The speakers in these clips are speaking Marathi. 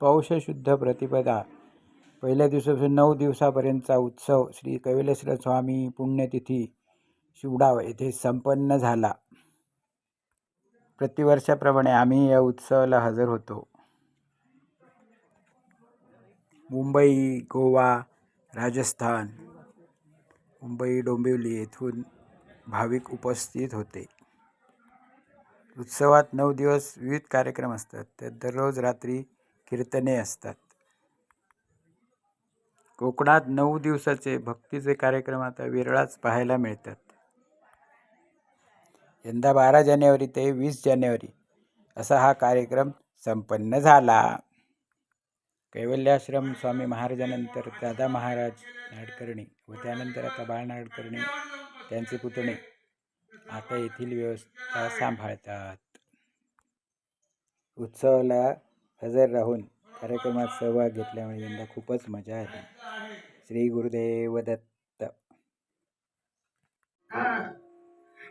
पौष शुद्ध प्रतिपदा. पहिल्या दिवसापासून नऊ दिवसापर्यंतचा उत्सव श्री कैवलेश्वर स्वामी पुण्यतिथी शिवडाव येथे संपन्न झाला. प्रतिवर्षाप्रमाणे आम्ही या उत्सवाला हजर होतो. मुंबई गोवा राजस्थान मुंबई डोंबिवली येथून भाविक उपस्थित होते. उत्सवात नऊ दिवस विविध कार्यक्रम असतात. त्यात दररोज रात्री कीर्तने असतात. कोकणात नऊ दिवसाचे भक्तीचे कार्यक्रम आता विरळाच पाहायला मिळतात. यंदा बारा जानेवारी ते वीस जानेवारी असा हा कार्यक्रम संपन्न झाला. कैवल्याश्रम स्वामी महाराजानंतर दादा महाराज नाडकर्णी व त्यानंतर आता बाळ नाडकर्णी त्यांचे पुतणे आता येथील व्यवस्था सांभाळतात. उत्सवाला हजर राहून कार्यक्रमात सहभाग घेतल्यामुळे यंदा खूपच मजा आली. श्री गुरुदेव दत्त.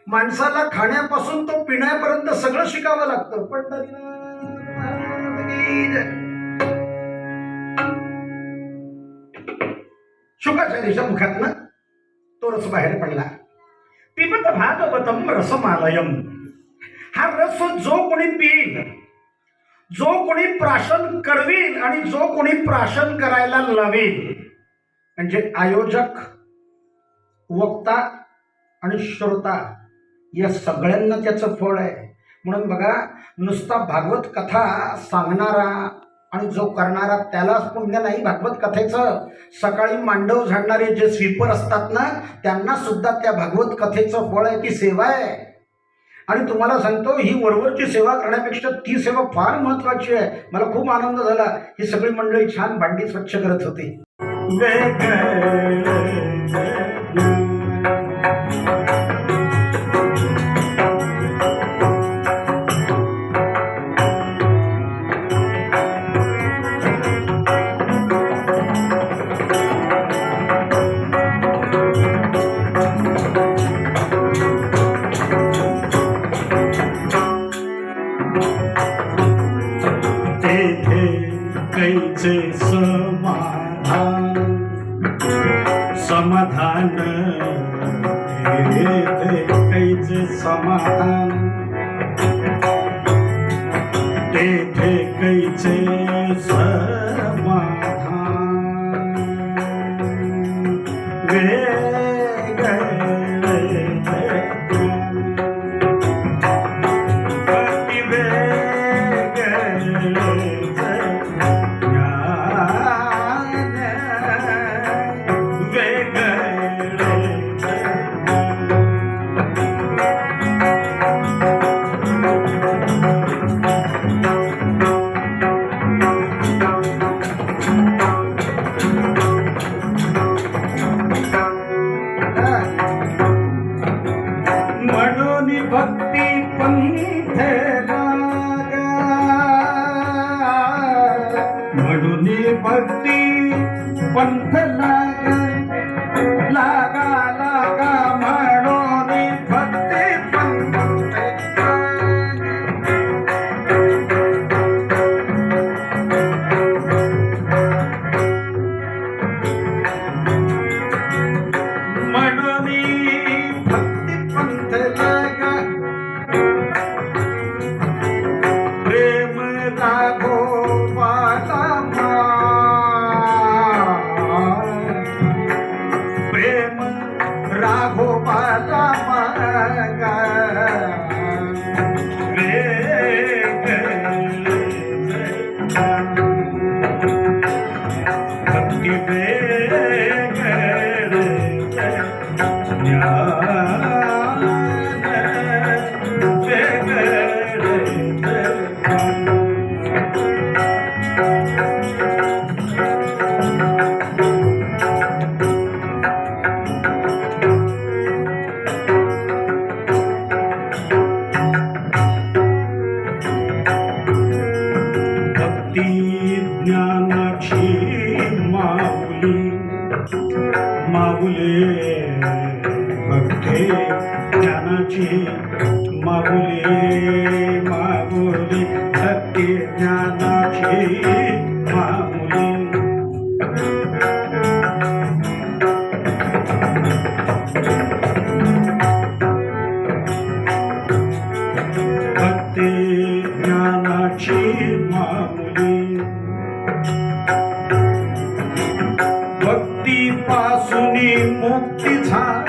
माणसाला खाण्यापासून तो पिण्यापर्यंत सगळं शिकावं लागतं. पण शुकाच्या की ना तो रस बाहेर पडला. पिबत भागवतम रसमालयम. हा रस जो कोणी पिईल जो कोणी प्राशन करवील आणि जो कोणी प्राशन करायला लावेल म्हणजे आयोजक वक्ता आणि श्रोता या सगळ्यांना त्याचं फळ आहे. म्हणून बघा नुसता भागवत कथा सांगणारा आणि जो करणारा त्यालाच पुण्य नाही भागवत कथेचं. सकाळी मांडव झाडणारे जे स्वीपर असतात ना त्यांना सुद्धा त्या भागवत कथेचं फळ आहे ती सेवा आहे. आणि तुम्हाला सांगतो ही वरवरची सेवा करण्यापेक्षा ती सेवा फार महत्वाची आहे. मला खूप आनंद झाला. ही सगळी मंडळी छान भांडी स्वच्छ करत होती. कैचे समाधान समाधान. तेथे कैचे समाधान. तेथे कैचे समाधान. म्हणून म्हणून भक्ती पंथ लागा प्रेम राघो वाला मागा तुझी मागुली मागुली भक्ती ज्ञानाची मागुली भक्ती ज्ञानाची मागुली भक्तीपासून मुक्ती झाली.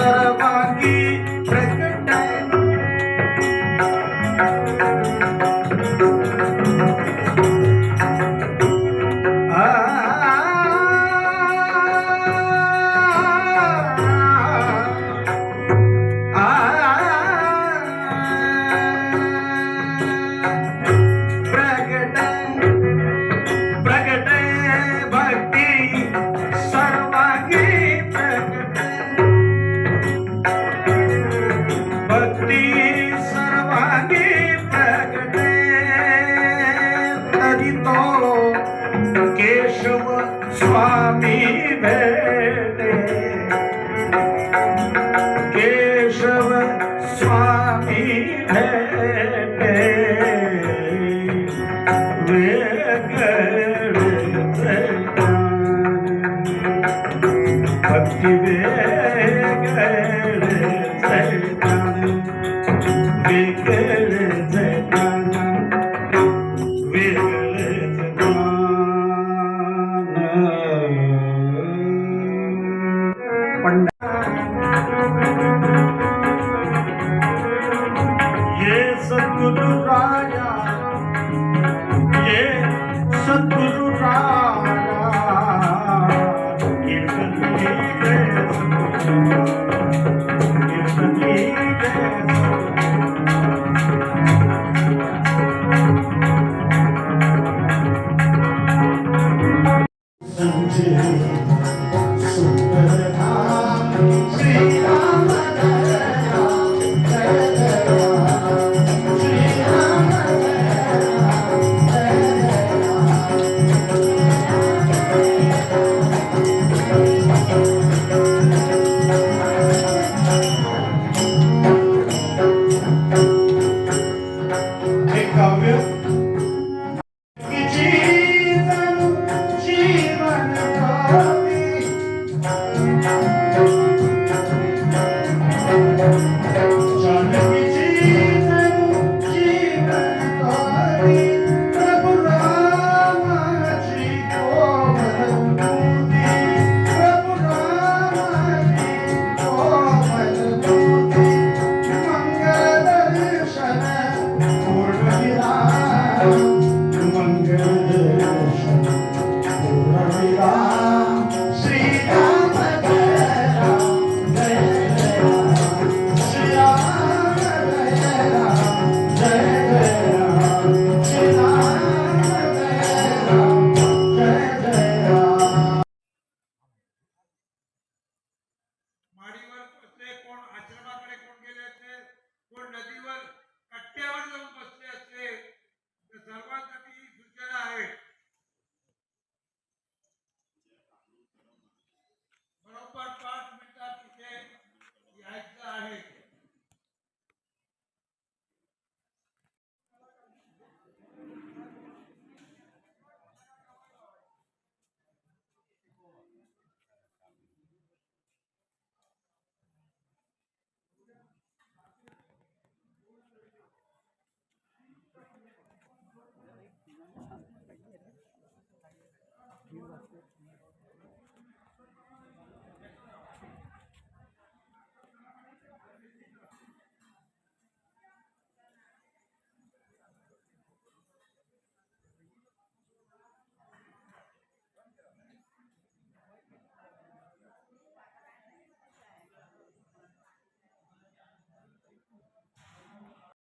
तरी तो केशव स्वामी भेटे केशव स्वामी भेटे वेगळे